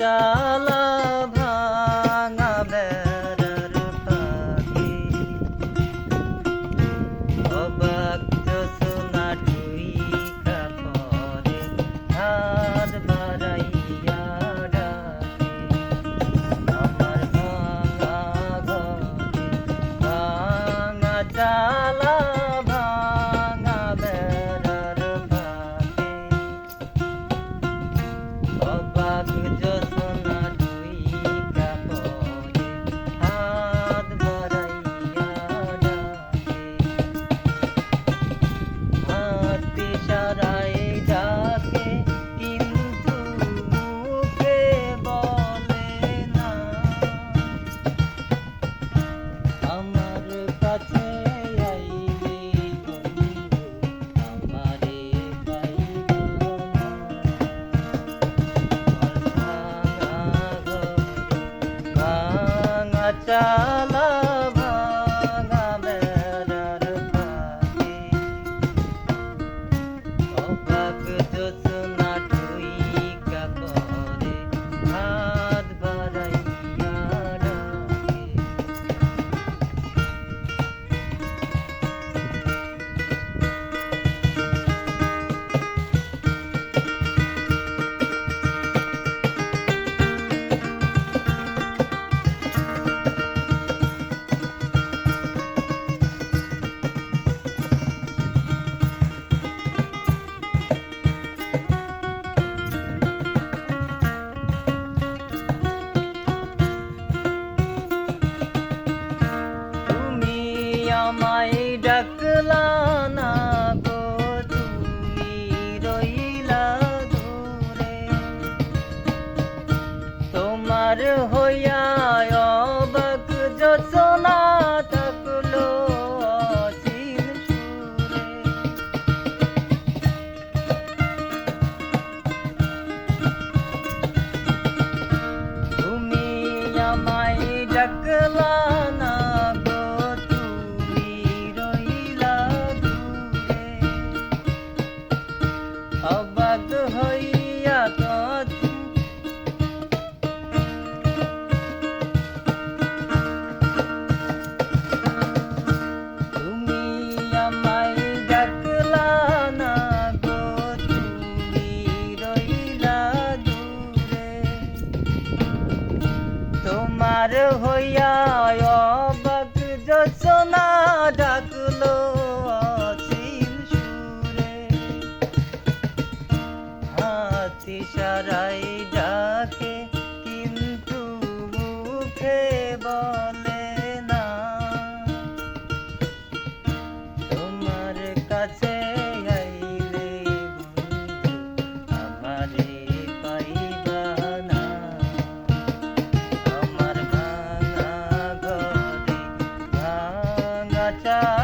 চালা ভাঙা বেড়ার ফাঁকে অবাক জোছনা ঢুইকা পরে হাত বাড়াইয়া ডাকে। আমার ভাঙা ঘরে ভাঙা চালা চালা ভাঙা বেড়ার ফাঁকে অবাক জোছনা তোমার হইয়া তোমার হইয়া অবাক যোচনা ডাকলো অচিন সুরে। হাতি সারাই ডাকে কিন্তু মুখে 家。